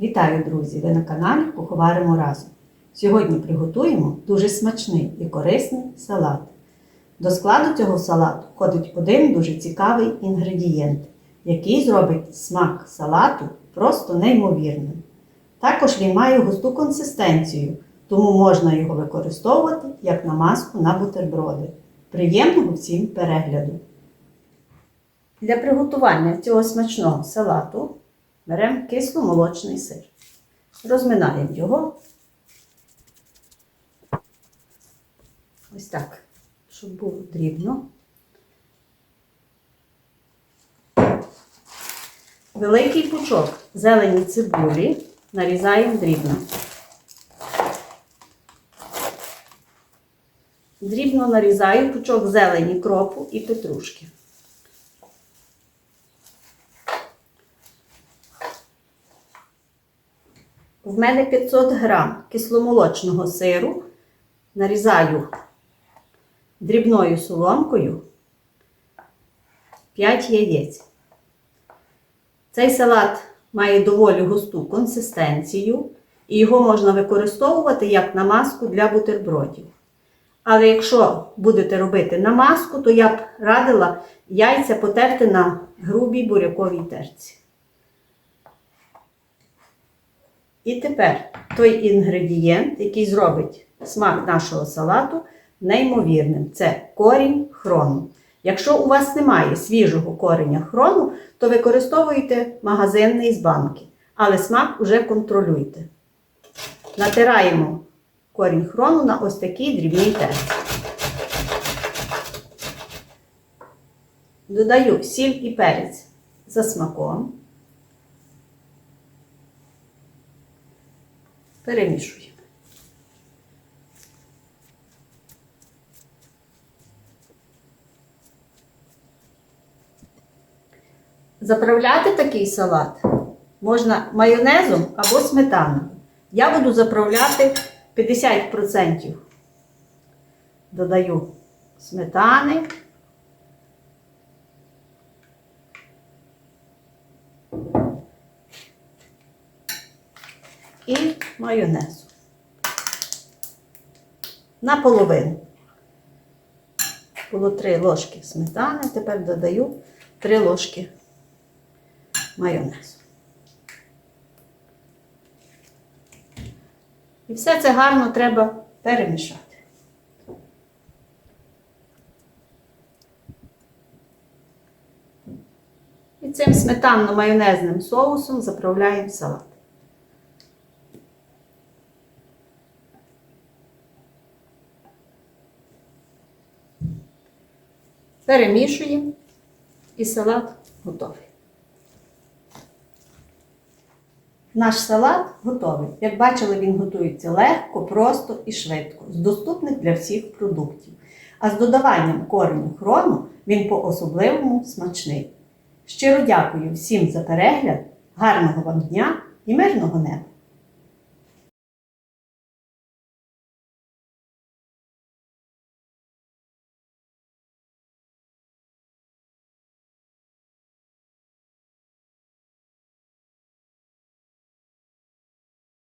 Вітаю, друзі! Ви на каналі Куховаримо разом. Сьогодні приготуємо дуже смачний і корисний салат. До складу цього салату входить один дуже цікавий інгредієнт, який зробить смак салату просто неймовірним. Також він має густу консистенцію, тому можна його використовувати як намазку на бутерброди. Приємного всім перегляду! Для приготування цього смачного салату беремо кисломолочний сир. Розминаємо його. Ось так, щоб було дрібно. Великий пучок зелені цибулі нарізаємо дрібно. Дрібно нарізаю пучок зелені кропу і петрушки. В мене 500 грам кисломолочного сиру нарізаю дрібною соломкою 5 яєць. Цей салат має доволі густу консистенцію, і його можна використовувати як намазку для бутербродів. Але якщо будете робити намазку, то я б радила яйця потерти на грубій буряковій терці. І тепер той інгредієнт, який зробить смак нашого салату неймовірним, це корінь хрону. Якщо у вас немає свіжого кореня хрону, то використовуйте магазинний з банки, але смак уже контролюйте. Натираємо корінь хрону на ось такій дрібній терці. Додаю сіль і перець за смаком. Перемішуємо. Заправляти такий салат можна майонезом або сметаною. Я буду заправляти 50%. Додаю сметани. І майонезу. Наполовину. Було 3 ложки сметани, тепер додаю 3 ложки майонезу. І все це гарно треба перемішати. І цим сметанно-майонезним соусом заправляємо салат. Перемішуємо і салат готовий. Наш салат готовий. Як бачили, він готується легко, просто і швидко, з доступних для всіх продуктів. А з додаванням кореню хрону він по-особливому смачний. Щиро дякую всім за перегляд, гарного вам дня і мирного неба!